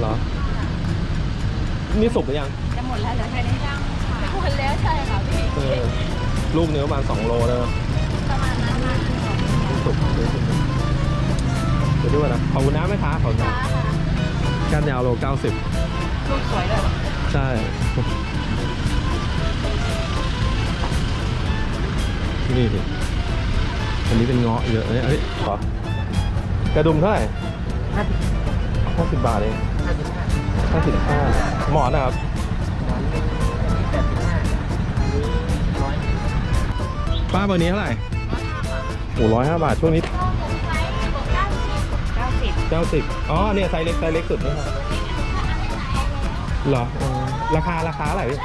เหรอ นี่สุกหรือยัง จะหมดแล้วเหลือแค่นี้ยังจะหมดแล้วใช่ค่ะพี่ เออ ลูกเนื้อประมาณสองโลแล้วนะประมาณนั้นนะสุกเดี๋ยวเดี๋ยวดูก่อนนะขอบคุณนะแม่ค้าขอบคุณนะก้านยาวโลเก้าสิบลูกสวยเลยใช่นี่ดิอันนี้เป็นเงาะเยอะเนี่ยเฮ้ยขอกระดุมเท่าไหร่ห้าสิบบาทเอง ห้าสิบห้าหมอนนะครับป้าเบอร์นี้เท่าไหร่โอ้ร้อยห้าบาทช่วงนี้เก้าสิบเก้าสิบอ๋อเนี่ยไซส์เล็กไซส์เล็กสุดนี่ครับเหรออ๋อราคาราคาอะไรพี่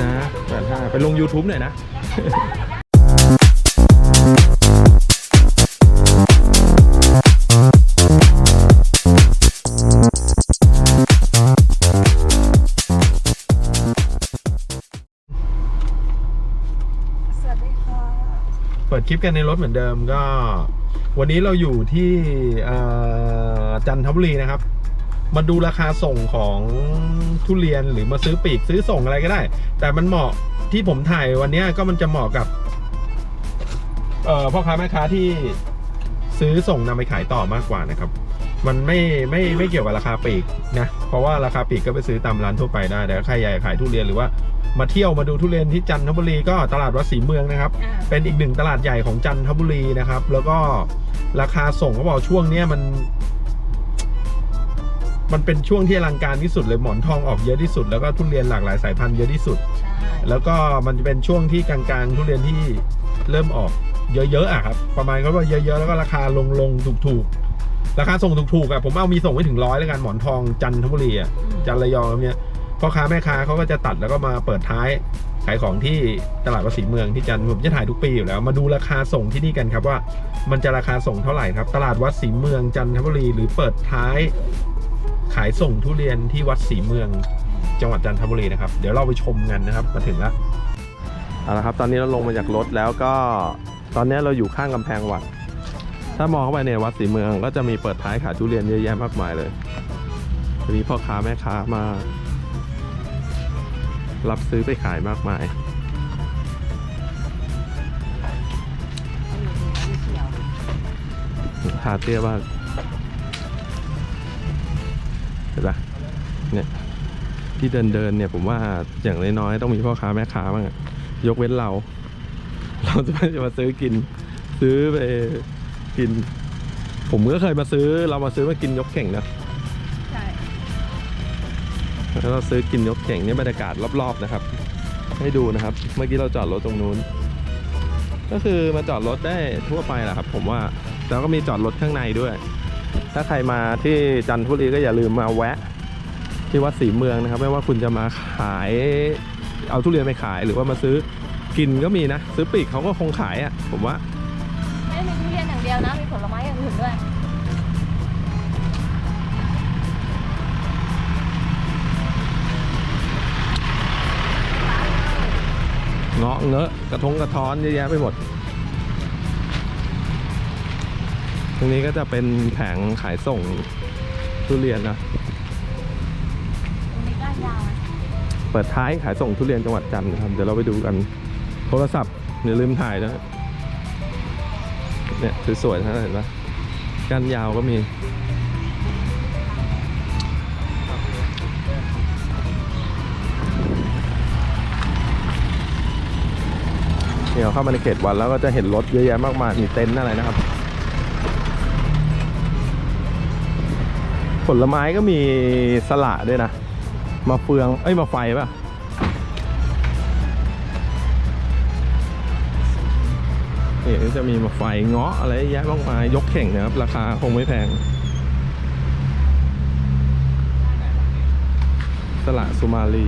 นะแปดห้าไปลง YouTube หน่อยนะ คลิปกันในรถเหมือนเดิมก็ วันนี้เราอยู่ที่จันทบุรีนะครับ มาดูราคาส่งของทุเรียนหรือมาซื้อปีกซื้อส่งอะไรก็ได้ แต่มันเหมาะที่ผมถ่ายวันนี้ก็มันจะเหมาะกับพ่อค้าแม่ค้าที่ซื้อส่งนำไปขายต่อมากกว่านะครับ มันไม่ไม่ไม่เกี่ยวกับราคาปลีกนะเพราะว่าราคาปลีกก็ไปซื้อตามร้านทั่วไปได้แต่ถ้าใครอยากขายทุเรียนหรือว่ามาเที่ยวมาดูทุเรียนที่จันทบุรีก็ตลาดวัดศรีเมืองนะครับอ่าเป็นอีกหนึ่งตลาดใหญ่ของจันทบุรีนะครับ แล้วก็ราคาส่งเขาบอกช่วงเนี้ยมัน มันเป็นช่วงที่อลังการที่สุดเลยหมอนทองออกเยอะที่สุด แล้วก็ทุเรียนหลากหลายสายพันธุ์เยอะที่สุดใช่แล้วก็มันจะเป็นช่วงที่กลางๆ ทุเรียนที่เริ่มออกเยอะๆอะครับประมาณก็ว่าเยอะๆแล้วก็ราคาลงลงๆถูกๆ ราคาส่งถูกๆอะผมเอามีส่งไว้ถึงร้อยแล้วกันหมอนทองจันทบุรีอะจันระยองเนี่ยพ่อค้าแม่ค้าเขาก็จะตัดแล้วก็มาเปิดท้ายขายของที่ตลาดภาษีเมืองที่จันทร์ผมจะถ่ายทุกปีอยู่แล้ว มาดูราคาส่งที่นี่กันครับว่า มันจะราคาส่งเท่าไหร่ครับ ตลาดวัดศรีเมืองจันทบุรีหรือเปิดท้าย ขายส่งทุเรียนที่วัดศรีเมืองจังหวัดจันทบุรีนะครับ เดี๋ยวเราไปชมกันนะครับ มาถึงแล้วเอาละครับ ตอนนี้เราลงมาจากรถแล้วก็ตอนนี้เราอยู่ข้างกำแพงวัด ถ้ามองเข้าไปในวัดศรีเมืองก็จะมีเปิดท้ายขายทุเรียนเยอะแยะมากมายเลยจะมีพ่อค้าแม่ค้ามา รับซื้อไปขายมากมาย ทาเตี้ยบ้างเห็นปะเนี่ยที่เดินเดินเนี่ยผมว่าอย่างน้อยๆต้องมีพ่อค้าแม่ค้าบ้างยกเว้นเรา เราจะไม่จะมาซื้อกินซื้อไป กิน ผมก็เคยมาซื้อเรามาซื้อมากินยกเข่งนะใช่แล้วเราซื้อกินยกเข่งเนี่ยบรรยากาศรอบๆนะครับ ให้ดูนะครับ เมื่อกี้เราจอดรถตรงนู้น ก็คือมาจอดรถได้ทั่วไปแหละครับ ผมว่าแล้วก็มีจอดรถข้างในด้วย ถ้าใครมาที่จันทบุรีก็อย่าลืมมาแวะ ที่วัดศรีเมืองนะครับ ไม่ว่าคุณจะมาขายเอาทุเรียนไปขายหรือว่ามาซื้อกินก็มีนะ ซื้อปีกเขาก็คงขายอะผมว่าไม่ได้มี ทุเรียนอย่างเดียวนะ มีผลไม้อย่างอื่นด้วยเงาะเงอะกระทงกระท้อนเยอะแยะไปหมด ตรงนี้ก็จะเป็นแผงขายส่งทุเรียนนะ ตรงนี้ก็ยาวนะเปิดท้ายขายส่งทุเรียนจังหวัดจันทร์นะครับ เดี๋ยวเราไปดูกัน โทรศัพท์อย่าลืมถ่ายนะ เนี่ยสวยๆนะเห็นปะก้านยาวก็มี เนี่ยเราเข้ามาในเขตวันแล้วก็จะเห็นรถเยอะแยะมากมายมีเต็นท์อะไรนะครับ ผลไม้ก็มีสละด้วยนะ มาเฟือง เอ้ย มาไฟป่ะ นี่ก็จะมีมาไฟเงาะอะไรเยอะแยะมากมายยกเข่งนะครับ ราคาคงไม่แพง สละสุมาลี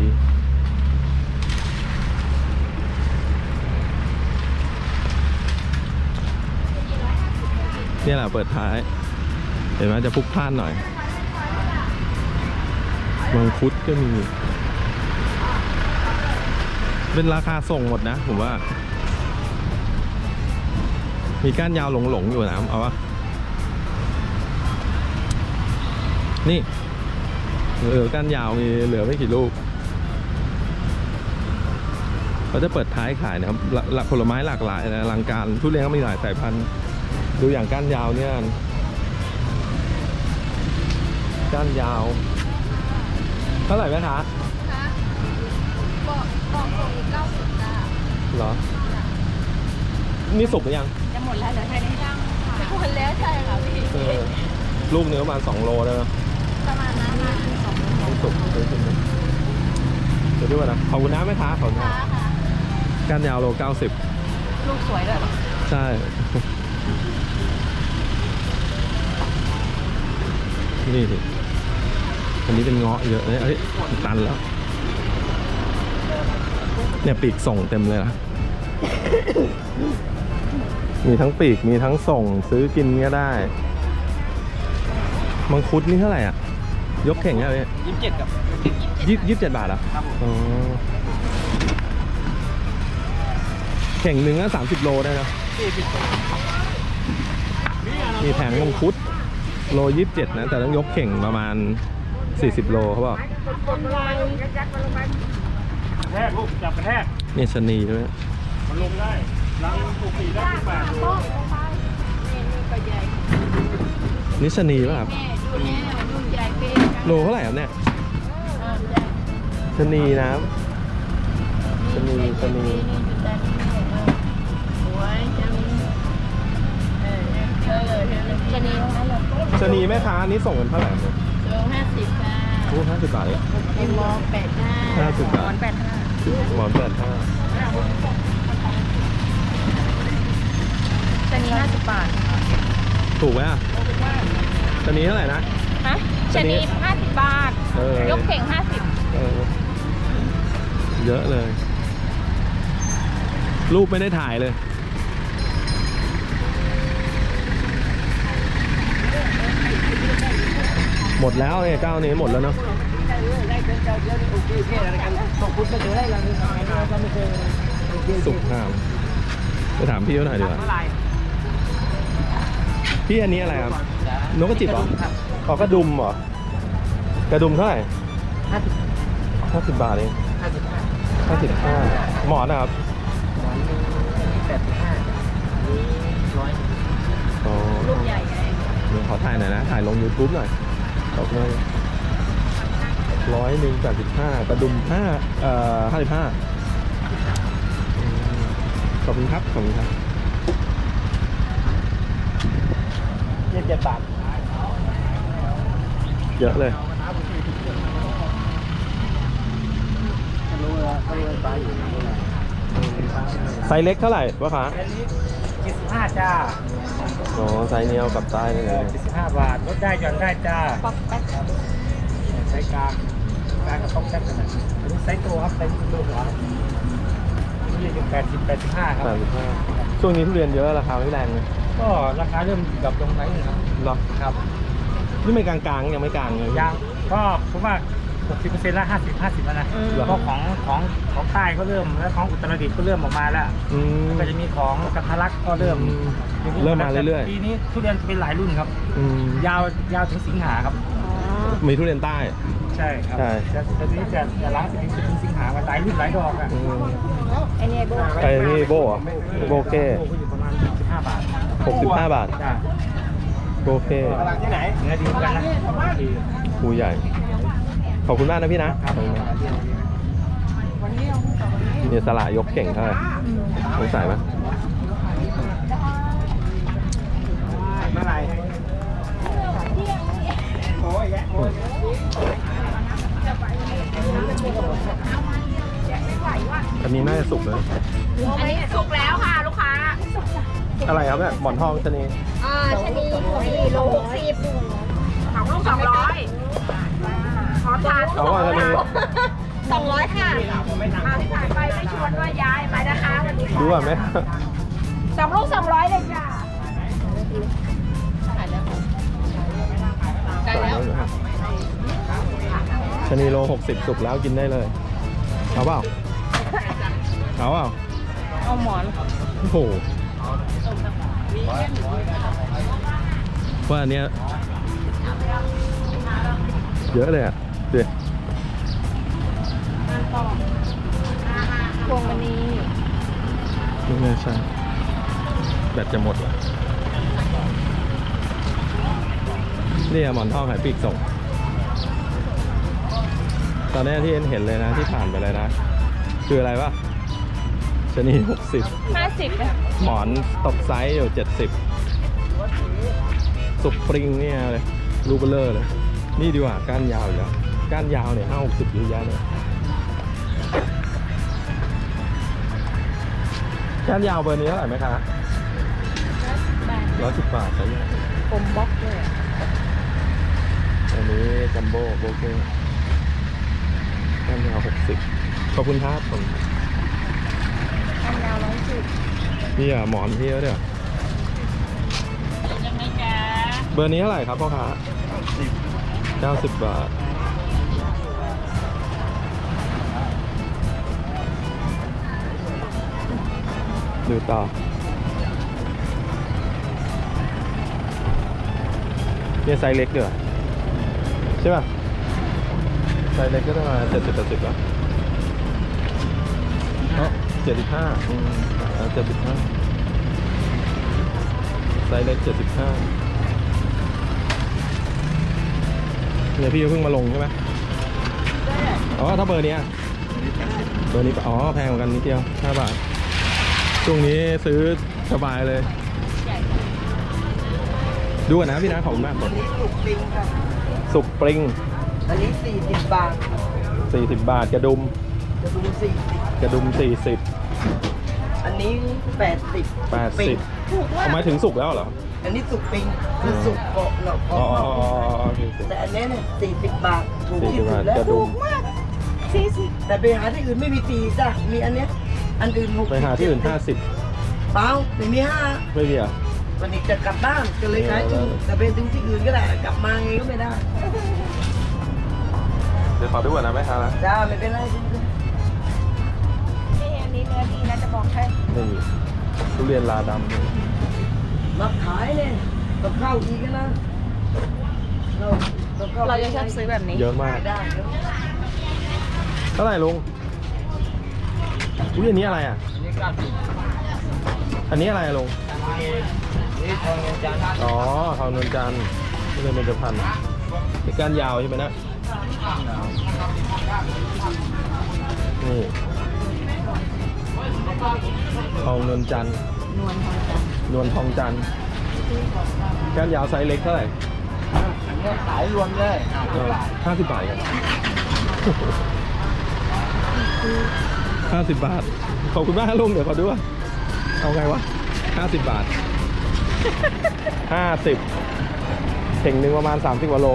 นี่แหละเปิดท้าย เห็นไหมจะพุกพลานหน่อยมังคุดก็มี เป็นราคาส่งหมดนะผมว่า มีก้านยาวหลงๆอยู่นะเอาวะนี่เหลือก้านยาวมีเหลือไม่กี่ลูกเขาจะเปิดท้ายขายนะครับหลหลากผลไม้หลากหลายนะอลังการทุเรียนก็มีหลายสายพันธุ์ดูอย่างก้านยาวเนี่ยก้านยาวเท่าไหร่แม่ค้าคะบอกบอกส่งอีกเก้าสิบจ้าเหรอนี่สุกหรือยังจะห มดแล้วเหลือแค่นี้ยังค่ะหมดแล้วใช่ค่ะพี่เออลูกเนื้อประมาณ2โลได้ไหมประมาณนั้นนะสองโลต้องสุกเดี๋ยวขึ้นมาเดี๋ยวด้วยนะขอบคุณนะแม่ค้าขอบคุณค่ะนะค่ะก้านยาวโล 90 ลูกสวยด้วยเหรอใช่ นี่สิอันนี้เป็นเงาะเยอะเลยเอ้ยตันแล้ว เนี่ยปีกส่งเต็มเลยนะ มีทั้งปีกมีทั้งส่งซื้อกินก็ได้ มังคุดนี่เท่าไหร่อะ ยกเข่งเนี่ยพี่ยี่สิบเจ็ดกับยี่ยี่สิบเจ็ดบาทเหรอะครับผมอ๋อเข่งหนึ่งก็สามสิบโลได้นะสี่สิบมีแผงมังคุด โลยี่สิบเจ็ดนะ แต่ต้องยกเข่งประมาณสี่สิบโลเขาบอกแทกลูกจับกระแทกนี่ชะนีด้วยมันลงได้ ล้างปกติได้สิบแปดโลนี่นี่ก็ใหญ่นี่ชะนีป่ะครับแม่ดูแน่ดูใหญ่เป็นโลเท่าไหร่ครับเนี่ยเออใหญ่ชะนีนะชะนีชะนีนี่จุดด้านนี้เออสวยจะมีเออเออจะมีทั้งนั้นเลยชะนีแม่ค้านี่ส่งกันเท่าไหร่ครับสองห้าสิบค่ะโอ้ห้าสิบบาทเองเป็นมองแปดห้าห้าสิบบาทมอนแปดห้าหมอนแปดห้า จะมีห้าสิบบาทถูกไหมอะชะนีเท่าไหร่นะ ฮะชะชะนีนีห้าสิบบาท เออ ยกเข่งห้าสิบเออเยอะเลย รูปไม่ได้ถ่ายเลย หมดแล้วเนี่ยเจ้านี้หมดแล้วเนาะ สุกงามไปถามพี่เขาหน่อยดีกว่า เท่าไหร่ พี่อันนี้อะไรครับ นกกระจิบเหรออ๋อกระดุมเหรอ กระดุมเท่าไหร่ห้าสิบห้าสิบบาทเองห้าสิบห้าห้าสิบห้าหมอนนะครับ หมอนแปดสิบห้านี่ร้อยอ๋อลูกใหญ่ไงเดี๋ยวขอถ่ายหน่อยนะ ถ่ายลง YouTube หน่อยขอบเลยร้อยหนึ่งแปดสิบห้ากระดุมห้าเอ่อห้าสิบห้าขอบคุณครับ ขอบคุณครับ ยี่สิบ เจ็ดบาท เยอะเลยรู้แล้วรู้แล้วไปอยู่ไซส์เล็กเท่าไหร่วะคะอันนี้เจ็ดสิบห้าจ้าอ๋อไซส์นี้เอากลับใต้ได้เลยเจ็ดสิบห้าบาทลดได้หย่อนได้จ้าปอกแป๊กไซส์กลางกลางกับต้องแซ่บกันนะอันนี้ไซส์โตครับไซส์โตหัวครับยี่สิบแปดสิบแปดสิบห้าครับแปดสิบห้าช่วงนี้ทุเรียนเยอะราคาไม่แรงเลยก็ราคาเริ่มดรอปลงไหนงครับ เหรอครับนี่ไม่กลางๆยังไม่กลางเลย ยางก็ผมว่า 60%ละ50 50แล้วนะเหรอ เพราะของของของใต้ก็เริ่มแล้วของอุตรดิตถ์ก็เริ่มออกมาแล้วอืม ก็จะมีของกันทะลักก็เริ่มอืมเริ่มมาเรื่อยๆ ปีนี้ทุเรียนเป็นหลายรุ่นครับ อืมยาวยาวถึงสิงหาครับ มีทุเรียนใต้ ใช่ครับใช่ แต่แต่ทีนี้จะจะล้างถึงถึงสิงหามาหลายรุ่นหลายดอกอะอืม ไอ้นี่โบไอ้นี่โบ้เหรอโบเก้ โบก็อยู่ประมาณ65บาทหกสิบห้าบาท จ้า โบเก้ที่ไหนเนื้อดีเหมือนกันนะโอเคภูใหญ่ ขอบคุณมากนะพี่นะครับขอบคุณมากเนี่ยสละยกเก่งเท่าไหร่สงสัยไหมเมื่อไหร่โอ้ยแยะโอ้ยอันนี้น่าจะสุกเลยอันนี้สุกแล้วค่ะลูกค้า อะไรครับเนี่ยหมอนทองชะนีอ่าชะนีชะนีโลหกสิบสองลูกสองร้อยขอทานเอาว่าชะนีสองร้อยค่ะเอาที่ผ่านไปไม่ชวนว่าย้ายไปนะคะวันนี้ดูก่อนไหมสองลูกสองร้อยเลยจ้ะได้แล้วชะนีโลหกสิบสุกแล้วกินได้เลยเอาเปล่าเอาเปล่าเอาหมอนโอ้โห ว่าอันเนี้ยเยอะเลยอะดูดิงานต่อพวงมณีไม่น่ใช่แบตจะหมดว่ะนี่อะหมอนทองขายปีกส่ง ตอนนี้ที่เอ็นเห็นเลยนะที่ผ่านไปเลยนะ คืออะไรวะ ชะนีหกสิบห้าสิบอะหมอนตกไซส์อยู่เจ็ดสิบสุปริงเนี่ยเลยรูเบลเลอร์เลย นี่ดีกว่าก้านยาวอยู่แล้วก้านยาวเนี่ยห้าหกสิบเยอะแยะเลยก้านยาวเบอร์นี้เท่าไหร่ไหมคะแบบร้อยสิบบาทใช่ไหมกลมบล็อกเลยอะอันนี้จัมโบ้โบเก้ก้านยาวหกสิบขอบคุณครับผม อันยาวร้อยสิบนี่อะหมอนพี่เยอะเดี๋ยวยังไงจ๊ะเบอร์นี้เท่าไหร่ครับพ่อค้าเก้าสิบบาท ดูต่อเนี่ยไซส์เล็กด้วยใช่ป่ะไซส์เล็กก็ต้องมาเจ็ดสิบแปดสิบแล้ว เจ็ดสิบห้าเจ็ดสิบห้าไซส์เล็กเจ็ดสิบห้าเนี่ยพี่เพิ่งมาลงใช่ไหมอ๋อถ้าเบอร์เนี้ยเบอร์นี้ปะอ๋อแพงเหมือนกันนิดเดียวห้าบาท ช่วงนี้ซื้อสบายเลย ดูก่อนนะพี่นะขอบคุณมากผมอันนี้สุกปิงครับสุกปริง อันนี้สี่สิบบาท40บาทกระดุมจะดูสี่สิบ กระดุม 40 อันนี้แปดสิบ80เอามาถึงสุกแล้วเหรอ อันนี้สุกปิงคือสุกเกาะเนาะอ๋อเกาะอ๋ออ๋ออ๋อโอเคโอเค แต่อันนี้เนี่ยสี่สิบบาทถูกที่40สุบาดทแล้วกระดุถูมกมากสี่สิบแต่ไปหาที่อื่นไม่มีสี่จ้ะมีอันเนี้ยอันอื่นหกไปหาที่อื่นเปล่าไม่มีห้า50ไม่มีอะ วันนี้จะกลับบ้านก็เลยขายถูกแต่ไปถึงที่อื่นก็ได้กลับมาไงก็ไม่ได้เดี๋ยวขอดูก่อนนะแม่ค้านะจ้าไม่เป็นไร บอกให้นี่ทุเรียนลาดมาขายเนี่ยกับข้าวอีกนะเรากับข้วเราจะชอบซื้อแบบนี้ำเยอะมากได้เดี๋ยวเท่าไหร่ลุงอุ้ยอันนี้อะไรอะ อันนี้อะไรอะลุงนี่ทองเงินจันทร์อ๋อทองนวลจันทร์นี่เป็นเบญจพรรณเป็นก้านยาวใช่ไหมนะนี่ ทองนวลจันทร์นวลทองจันทร์นวลทองจันทร์ก้านยาวไซส์เล็กเท่าไหร่อันนี้ขายรวมเลยห้าสิบบาทครับห้าสิบบาท ขอบคุณมากครับลุงเดี๋ยวขอดูว่าเอาไงวะห้าสิบบาทห้าสิบเข่งหนึ่งประมาณสามสิบกว่าโล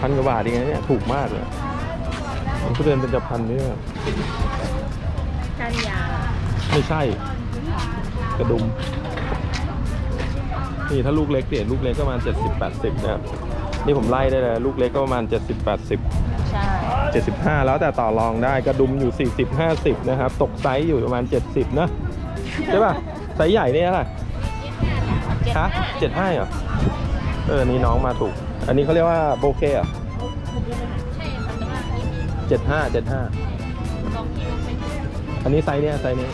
พันกว่าบาทเองนะเนี่ยถูกมากเลยผมก็เดินเป็นจะพันนี่แบบกันยาว ไม่ใช่ กระดุม นี่ถ้าลูกเล็กเนี่ยลูกเล็กก็ประมาณ 70 80 นะครับ นี่ผมไล่ได้เลยลูกเล็กก็ประมาณ 70 80ใช่75 แล้วแต่ต่อรองได้กระดุมอยู่ 40 50 นะครับ ตกไซส์อยู่ประมาณ 70 นะ ใช่ป่ะ ไซส์ใหญ่เนี่ยอะไรเจ็ดฮะห้า75เหรอ เออ นี่น้องมาถูก อันนี้เขาเรียกว่าโบเก้เหรอะใช่มันจะว่ามี75 75สองคิวเป็นอันนี้ไซส์เนี่ยไซส์นี้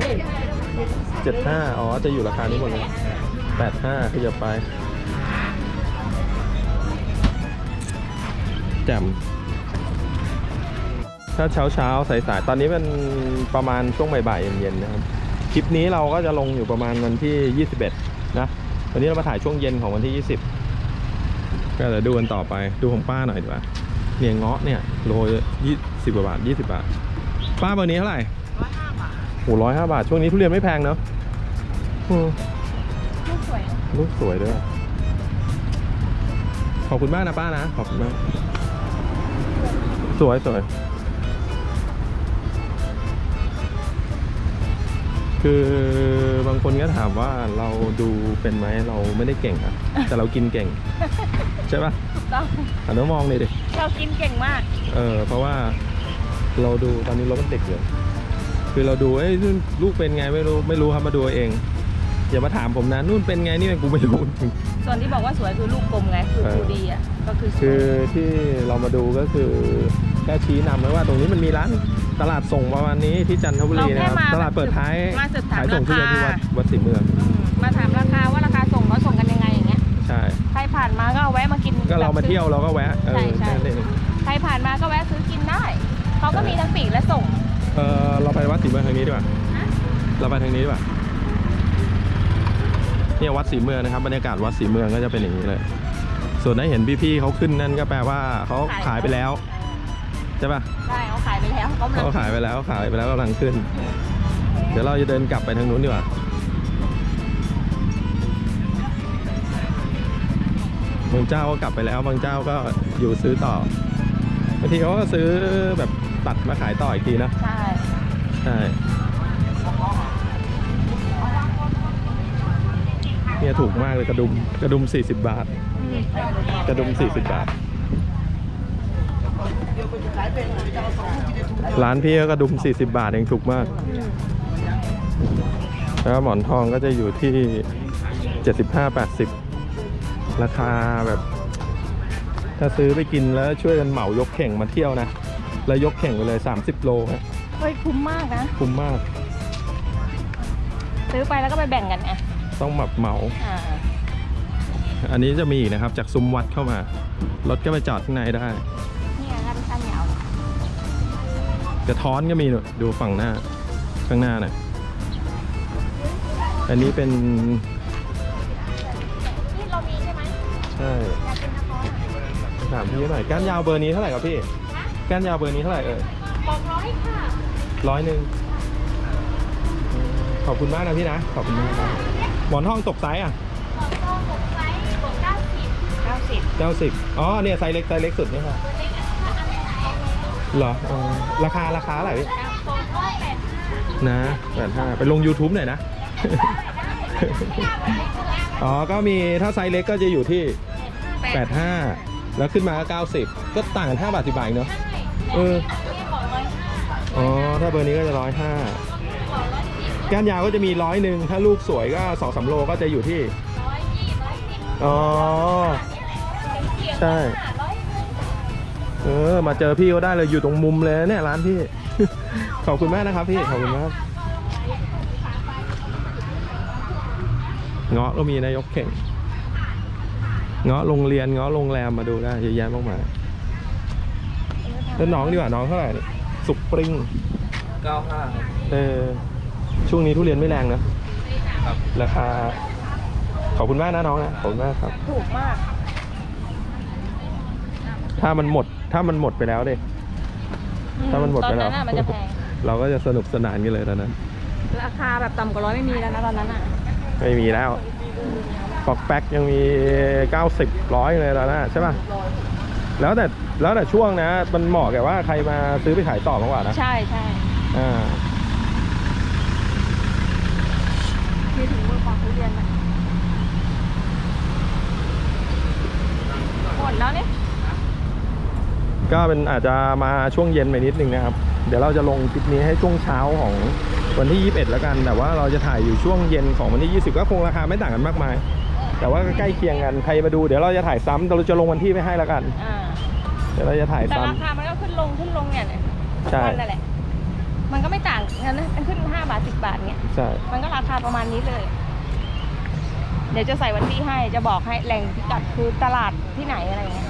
ได้รวมเป็น75อ๋อ จะอยู่ราคานี้หมดเลย85คือจะไปแจ่มถ้าเช้าเช้าๆสายตอนนี้เป็นประมาณช่วงบ่ายๆเย็นๆนะครับ คลิปนี้เราก็จะลงอยู่ประมาณวันที่ 21 นะวันนี้เรามาถ่ายช่วงเย็นของวันที่ 20 ก็เดี๋ยวดูกันต่อไปดูของป้าหน่อยดีกว่าเนี่ยเงาะเนี่ยโลยี่สิบกว่าบาท 20 บาท ป้าเบอร์นี้เท่าไหร่ โหร้อยห้าบาท ช่วงนี้ทุเรียนไม่แพงเนอะอืมลูกสวยลูกสวยด้วย ขอบคุณมากนะป้านะ ขอบคุณมาก สวยสวย คือบางคนก็ถามว่าเราดูเป็นไหมเราไม่ได้เก่งอะแต่เรากินเก่ง ใช่ปะถูกต้องหันมามองเลยดิ เรากินเก่งมาก เออเพราะว่าเราดูตอนนี้รถมันติดอยู่ คือเราดูเอ้ยลูกเป็นไงไม่รู้ไม่รู้ครับมาดูเอาเองอย่ามาถามผมนะนู่นเป็นไงนี่กูไม่รู้จริง ส่วนที่บอกว่าสวยคือลูกกลมไงคือเออ ดูดีอะก็คือสวยคือที่เรามาดูก็คือแค่ชี้นำไว้ว่าตรงนี้มันมีร้านตลาดส่งประมาณนี้ที่จันทบุรีนะครับเราแค่มาตลาดเปิดท้ายมาสืบถามขายส่งทุเรียนที่วัดราคาวัดศรีเมืองอืมมาถามราคาว่าราคาส่งเขาส่งกันยังไงอย่างเงี้ยใช่ ใครผ่านมาก็เอาแวะมากินก็เรามาเที่ยวเราก็แวะเออใช่ใช่ แค่นั้นเองใครผ่านมาก็แวะซื้อกินได้เขาก็มีทั้งปีกและส่ง เออเราไป วัดศรีเมืองทางนี้ดีกว่าฮะเราไปทางนี้ดีกว่าเนี่ยวัดศรีเมืองนะครับบรรยากาศวัดศรีเมืองก็จะเป็นอย่างนี้เลย ส่วนได้เห็นพี่ๆเขาขึ้นนั่นก็แปลว่าเขาขายไปแล้วใช่ปะใช่เขาขายไปแล้วเขากำลังเขาขายไปแล้วขายไปแล้วกำลังขึ้น เดี๋ยวเราจะเดินกลับไปทางนู้นดีกว่าบางเจ้าก็กลับไปแล้วบางเจ้าก็อยู่ซื้อต่อบางทีเขาก็ซื้อแบบตัดมาขายต่ออีกทีนะใช่ใช่ เนี่ยถูกมากเลยกระดุมกระดุม 40 บาท กระดุม 40 บาท ร้านพี่ก็กระดุม 40 บาทเองถูกมาก แล้วหมอนทองก็จะอยู่ที่ 75-80 ราคาแบบ ถ้าซื้อไปกินแล้วช่วยกันเหมายกเข่งมาเที่ยวนะ แล้วยกเข่งไปเลย 30 โลนะ เฮ้ยคุ้มมากนะ คุ้มมาก ซื้อไปแล้วก็ไปแบ่งกันไงต้องแบบเหมา อ่าอันนี้จะมีอีกนะครับ จากซุ้มวัดเข้ามา รถก็ไปจอดข้างในได้ นี่ไงถ้าเป็นสั้นยาวกระท้อนก็มีหนูดูฝั่งหน้า ข้างหน้าหน่อยอันนี้เป็น นี่เรามีใช่ไหมใช่อยากเป็นนักร้องถามพี่หน่อยก้านยาวเบอร์นี้เท่าไหร่ครับพี่ก้านยาวเบอร์นี้เท่าไหร่เอ่ย บอกร้อยค่ะ ร้อยหนึ่งขอบคุณมากนะพี่นะ ขอบคุณมากนะหมอนทองตกไซส์อะบอกก็หกไซส์บอกเก้าสิบเก้าสิบเก้าสิบอ๋อเนี่ยไซส์เล็กไซส์เล็กสุดนี่ค่ะเหรออ๋อราคาราคาเท่าไหร่พี่สองร้อยแปดนะแปดห้าไปลง YouTube หน่อยนะ อ๋อ ก็มีถ้าไซส์เล็กก็จะอยู่ที่ 85 แล้วขึ้นมาก็90 ก็ต่างกัน5บาท10บาทเองเนอะเออบ อกร้อยห้าอ๋อ ถ้าเบอร์นี้ก็จะ105ก้านยาวก็จะมีร้อยหนึ่งถ้าลูกสวยก็2 3โลก็จะอยู่ที่ ร้อยยี่ร้อยสิบอ๋อ ใช่ ร้อยเออ มาเจอพี่ก็ได้เลยอยู่ตรงมุมเลยเนี่ยร้านพี่ ขอบคุณมากนะครับพี่ ขอบคุณมาก เงาะก็มีนายกเข่ง เงาะโรงเรียนเงาะโรงแรมมาดูได้เยอะแยะมากมายแล้วน้องดีกว่าน้องเท่าไหร่นี่ สุกปริง95เออช่วงนี้ทุเรียนไม่แรงนะราคา ขอบคุณมากนะน้องนะขอบคุณมากครับ ถูกมาก ถ้ามันหมด ถ้ามันหมดไปแล้วเด้ถ้ามันหมดตอไปนแล้นั้วนน่ะมันจะแพง เราก็จะสนุกสนานกันเลยตอนนั้น ราคาแบบต่ำกว่าร้อยไม่มีแล้วนะตอนนั้นอะ ไม่มีแล้ว ปอกแป๊กยังมี 90 ร้อยเลยแล้วนะใช่ป่ะ แล้วแต่ แล้วแต่ช่วงนะ มันเหมาะกับว่าใครมาซื้อไปขายต่อมากกว่านะใช่ใช่อ่ามีถึงมือปอกทุเรียนไหมหมดแล้วเนี่ยก็เป็นอาจจะมาช่วงเย็นไปนิดนึงนะครับ เดี๋ยวเราจะลงคลิปนี้ให้ช่วงเช้าของวันที่ 21 แล้วกัน แต่ว่าเราจะถ่ายอยู่ช่วงเย็นของวันที่ 20 ก็คงราคาไม่ต่างกันมากมาย แต่ว่าก็ใกล้เคียงกัน ใครมาดูเดี๋ยวเราจะถ่ายซ้ำแต่เราจะลงวันที่ไม่ให้แล้วกัน อ่า เดี๋ยวเราจะถ่ายแต่ซ้ราคามันก็ขึ้นลงขึ้นลงเนี่ยเนี่ยใช่วันนั่นแหละ มันก็ไม่ต่างกันนะมันขึ้นห้าบาทสิบบาทเนี่ยำใช่ มันก็ราคาประมาณนี้เลย เดี๋ยวจะใส่วันที่ให้ จะบอกให้แหล่งพิกัดคือตลาดที่ไหนอะไรเงี้ย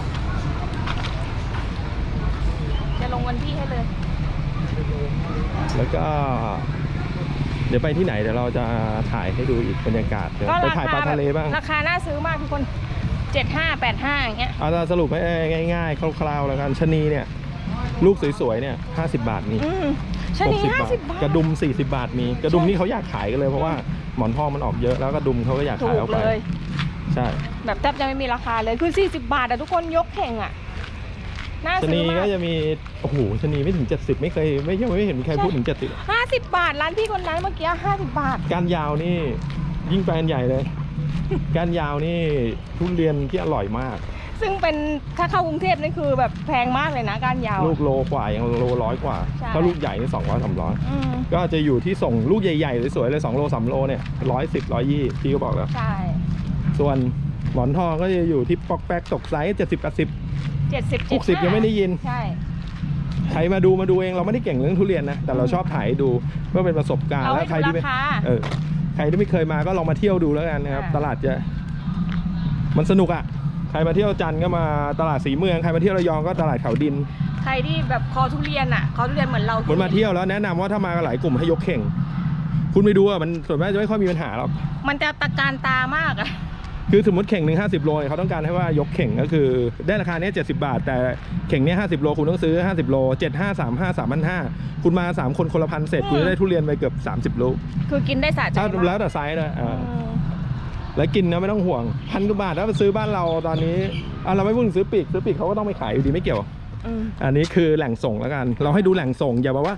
จะลงวันที่ให้เลย แล้วก็ เดี๋ยวไปที่ไหนเดี๋ยวเราจะถ่ายให้ดูอีกบรรยากาศเดี๋ยวก็ไปราถ่ายคาปลาทะเลบ้าง ราคาน่าซื้อมากทุกคน เจ็ดห้าแปดห้าอย่างเงี้ยเอาสรุปให้ง่าย ๆ คร่าวๆแล้วกันชะนีเนี่ย ลูกสวยๆเนี่ย50บาทมีอืมชะนี60ห้าสิบบาท กระดุม40บาทมี กระดุมนี่เขาอยากขายกันเลยเพราะว่าหมอนทองมันออกเยอะแล้วกระดุมเขาก็อยากถูขายกเอาไปเลย ใช่ แบบแทบจะไม่มีราคาเลยคือ 40 บาทอะทุกคนยกเข่งอะน่าชะซื้นีอมาก็ก จะมี โอ้โหชะนีไม่ถึง 70 ไม่เคยไม่ยังไม่เห็นมีใครพูดถึง50 บาท ร้านพี่คนนั้นเมื่อกี้ 50 บาท70ก้านยาวนี่ยิ่งแฟนใหญ่เลย ก้านยาวนี่ทุเรียนที่อร่อยมาก ซึ่งเป็นถ้าเข้ากรุงเทพนี่คือแบบแพงมากเลยนะก้านยาว ลูกโลกว่ายังโลร้อยกว่าใช่ ถ้าลูกใหญ่นี่สองร้อยสามร้อยอืมก็จะอยู่ที่ส่งลูกใหญ่ๆสวยๆเลย2โล3โลเนี่ยร้อยสิบร้อยยี่พี่ก็บอกแล้ว ใช่ส่วนหมอนทองก็จะอยู่ที่ปอกแป๊กตกไซส์เจ็ดสิบแปดสิบเจ็ดสิบหกสิบยังไม่ได้ยิน ใช่ ใครมาดูมาดูเองเราไม่ได้เก่งเรื่องทุเรียนนะ แต่เราชอบถ่ายให้ดูเพื่อเป็นประสบการณ์เอาแล้ให้วใครดูที่ไม่ราคา เออ ใครที่ไม่เคยมาก็ลองมาเที่ยวดูแล้วกันนะครับอ่าตลาดจะ มันสนุกอะ ใครมาเที่ยวจันทร์ก็มาตลาดสีเมือง ใครมาเที่ยวระยองก็ตลาดเขาดิน ใครที่แบบคอทุเรียนอะ คอทุเรียนเหมือนเราเหมือนมาเที่ยวแล้วแนะนำว่าถ้ามากันหลายกลุ่มให้ยกเข่ง คุณไปดูอะมันส่วนมากจะไม่ค่อยมีปัญหาหรอก มันจะตะการตามากอะ คือสมมติเข่งหนึ่งห้าสิบโลเนี่ยเขาต้องการให้ว่ายกเข่งก็คือ ได้ราคาเนี้เจ็ดสิบาท แต่เข่งเนี้ห้าสิบโลคุณต้องซื้อห้าสิบโลเจ็ดห้าสามห้าสามพันห้าคุณมาสามคนคนละพันเสร็จอืมคุณจะได้ทุเรียนไปเกือบสามสิบลูกคือกินได้สะใจถ้ามาแล้วกแต่ไซส์นะอือ่ามแล้วกินนะไม่ต้องห่วงพันกว่าบาทถ้าไปซื้อบ้านเราตอนนี้อะเราไม่พูดถึงซื้อปีกซื้อปีกเขาก็ต้องไปขายอยู่ดีไม่เกี่ยว อืม อันนี้คือแหล่งส่งแล้วกัน เราให้ดูแหล่งส่งอย่าบอกว่า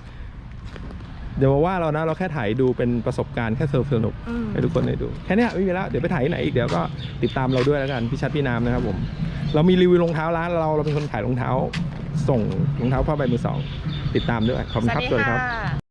อย่ามาว่าเรานะเราแค่ถ่ายดูเป็นประสบการณ์แค่สนุกสนุกอืมให้ทุกคนได้ดูแค่เนี้ยไม่มีแล้วเดี๋ยวไปถ่ายที่ไหนอีกเดี๋ยวก็ติดตามเราด้วยแล้วกันพี่ชัดพี่นามนะครับผมเรามีรีวิวรองเท้าร้านเราเราเป็นคนขายรองเท้า ส่งรองเท้าผ้าใบมือสองติดตามด้วยขอบสคุณวัสครับดีสวัสดีครับค่ะ